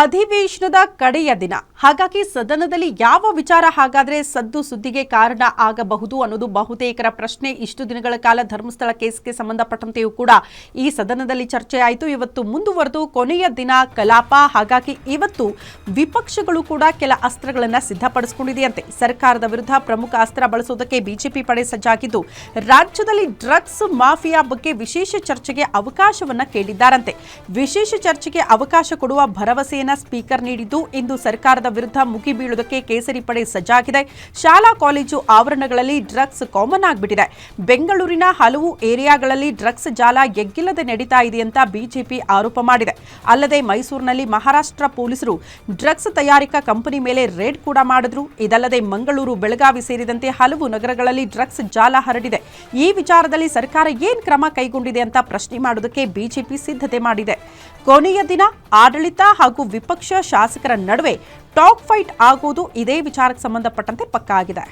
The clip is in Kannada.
ಅಧಿವೇಶನದ ಕಡೆಯ ದಿನ. ಹಾಗಾಗಿ ಸದನದಲ್ಲಿ ಯಾವ ವಿಚಾರ ಹಾಗಾದ್ರೆ ಸದ್ದು ಸುದ್ದಿಗೆ ಕಾರಣ ಆಗಬಹುದು ಅನ್ನೋದು ಬಹುತೇಕರ ಪ್ರಶ್ನೆ. ಇಷ್ಟು ದಿನಗಳ ಕಾಲ ಧರ್ಮಸ್ಥಳ ಕೇಸ್ಗೆ ಸಂಬಂಧಪಟ್ಟಂತೆಯೂ ಕೂಡ ಈ ಸದನದಲ್ಲಿ ಚರ್ಚೆ ಆಯಿತು. ಇವತ್ತು ಮುಂದುವರೆದು ಕೊನೆಯ ದಿನ ಕಲಾಪ. ಹಾಗಾಗಿ ಇವತ್ತು ವಿಪಕ್ಷಗಳು ಕೂಡ ಕೆಲ ಅಸ್ತ್ರಗಳನ್ನು ಸಿದ್ಧಪಡಿಸಿಕೊಂಡಿದೆಯಂತೆ. ಸರ್ಕಾರದ ವಿರುದ್ಧ ಪ್ರಮುಖ ಅಸ್ತ್ರ ಬಳಸುವುದಕ್ಕೆ ಬಿಜೆಪಿ ಪಡೆ ಸಜ್ಜಾಗಿದ್ದು, ರಾಜ್ಯದಲ್ಲಿ ಡ್ರಗ್ಸ್ ಮಾಫಿಯಾ ಬಗ್ಗೆ ವಿಶೇಷ ಚರ್ಚೆಗೆ ಅವಕಾಶವನ್ನ ಕೇಳಿದ್ದಾರಂತೆ. ವಿಶೇಷ ಚರ್ಚೆಗೆ ಅವಕಾಶ ಕೊಡುವ ಭರವಸೆಯನ್ನ ಸ್ಪೀಕರ್ ನೀಡಿದ್ದು ಇಂದು ಸರ್ಕಾರದ ವಿರುದ್ಧ ಮುಗಿಬೀಳುವುದಕ್ಕೆ ಕೇಸರಿ ಪಡೆ ಸಜ್ಜಾಗಿದೆ. ಶಾಲಾ, ಕಾಲೇಜು ಆವರಣಗಳಲ್ಲಿ ಡ್ರಗ್ಸ್ ಕಾಮನ್ ಆಗಿಬಿಟ್ಟಿದೆ. ಬೆಂಗಳೂರಿನ ಹಲವು ಏರಿಯಾಗಳಲ್ಲಿ ಡ್ರಗ್ಸ್ ಜಾಲ ಎಗ್ಗಿಲ್ಲದೆ ನಡೀತಾ ಇದೆ ಅಂತ ಬಿಜೆಪಿ ಆರೋಪ ಮಾಡಿದೆ. ಅಲ್ಲದೆ ಮೈಸೂರಿನಲ್ಲಿ ಮಹಾರಾಷ್ಟ್ರ ಪೊಲೀಸರು ಡ್ರಗ್ಸ್ ತಯಾರಿಕಾ ಕಂಪನಿ ಮೇಲೆ ರೇಡ್ ಕೂಡ ಮಾಡಿದ್ರು. ಇದಲ್ಲದೆ ಮಂಗಳೂರು, ಬೆಳಗಾವಿ ಸೇರಿದಂತೆ ಹಲವು ನಗರಗಳಲ್ಲಿ ಡ್ರಗ್ಸ್ ಜಾಲ ಹರಡಿದೆ. ಈ ವಿಚಾರದಲ್ಲಿ ಸರ್ಕಾರ ಏನ್ ಕ್ರಮ ಕೈಗೊಂಡಿದೆ ಅಂತ ಪ್ರಶ್ನೆ ಮಾಡೋದಕ್ಕೆ ಬಿಜೆಪಿ ಸಿದ್ಧತೆ ಮಾಡಿದೆ. ಕೊನೆಯ ದಿನ ಆಡಳಿತ ಹಾಗೂ ವಿಪಕ್ಷ ಶಾಸಕರ ನಡುವೆ ಟಾಕ್ ಫೈಟ್ ಆಗುವುದು ಇದೇ ವಿಚಾರಕ್ಕೆ ಸಂಬಂಧಪಟ್ಟಂತೆ ಪಕ್ಕಾ ಆಗಿದೆ